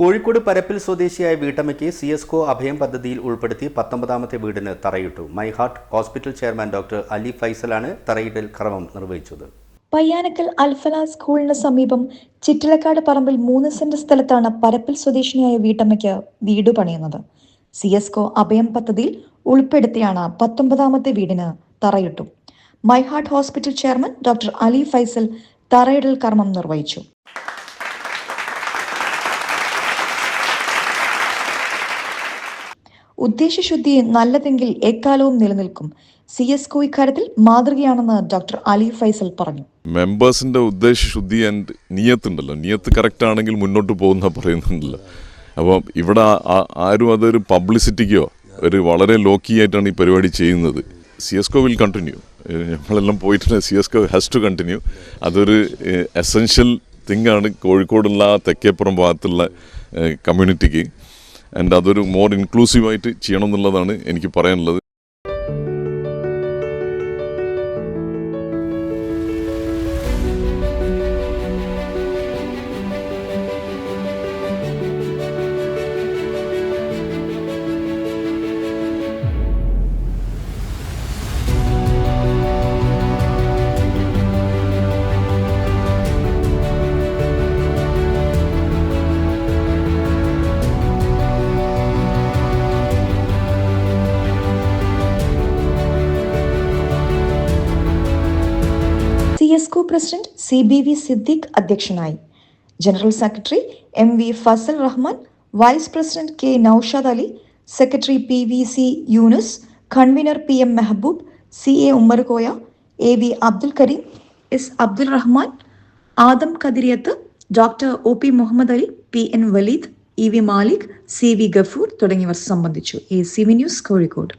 കോഴിക്കോട് പരപ്പിൽ സ്വദേശിയായ വീട്ടമ്മയ്ക്ക് C S കോ അഭയം പദ്ധതിയിൽ ഉൾപ്പെടുത്തി പത്തൊമ്പതാമത്തെ വീടിന് തറയിട്ടു. My heart hospital chairman doctor Ali ഫൈസലാണ് തറയിടൽ ക്രമം നിർവഹിച്ചത്. പയ്യാനക്കൽ അൽഫല സ്കൂളിന് സമീപം ചിറ്റിലക്കാട് പറമ്പിൽ മൂന്ന് സെന്റ് സ്ഥലത്താണ് പരപ്പിൽ സ്വദേശിനിയായ വീട്ടമ്മയ്ക്ക് വീട് പണിയുന്നത്. സി എസ് കോ അഭയം പദ്ധതിയിൽ ഉൾപ്പെടുത്തിയാണ് പത്തൊമ്പതാമത്തെ വീടിന് തറയിട്ടു. My heart hospital chairman doctor Ali Faisal തറയിടൽ കർമ്മം നിർവഹിച്ചു. ഉദ്ദേശശുദ്ധി നല്ലതെങ്കിൽ എക്കാലവും നിലനിൽക്കും. സി എസ് കോ ഇക്കാര്യത്തിൽ മാതൃകയാണെന്ന് ഡോക്ടർ അലി ഫൈസൽ പറഞ്ഞു. മെമ്പേഴ്സിന്റെ ഉദ്ദേശശുദ്ധി ആൻഡ് നിയത്തുണ്ടല്ലോ. നിയത്ത് കറക്റ്റ് ആണെങ്കിൽ മുന്നോട്ട് പോകുന്ന പറയുന്നുണ്ടല്ലോ. അപ്പോൾ ഇവിടെ ആരും അതൊരു പബ്ലിസിറ്റിക്കോ ഒരു വളരെ ലോക്കി ആയിട്ടാണ് ഈ പരിപാടി ചെയ്യുന്നത്. C S co will continue നമ്മളെല്ലാം പോയിട്ടുണ്ട്. C S co has to continue അതൊരു എസെൻഷ്യൽ തിങ് ആണ്. കോഴിക്കോടുള്ള തെക്കേപ്പുറം ഭാഗത്തുള്ള കമ്മ്യൂണിറ്റിക്ക് ആൻഡ് അതൊരു മോർ ഇൻക്ലൂസീവായിട്ട് ചെയ്യണം എന്നുള്ളതാണ് എനിക്ക് പറയാനുള്ളത്. C S co president C B V Siddique അധ്യക്ഷനായി. General secretary M V Fazal Rahman vice president K Noushad Ali secretary P V C Yunus convener P M Mehboob C A Ummerkoya A V Abdul Kareem S Abdul Rahman Adam Kathiriyath doctor O P Muhammad Ali P N Waleed E V Malik C V Gafoor തുടങ്ങിയവർ സംബന്ധിച്ചു. A C V news Kozhikode.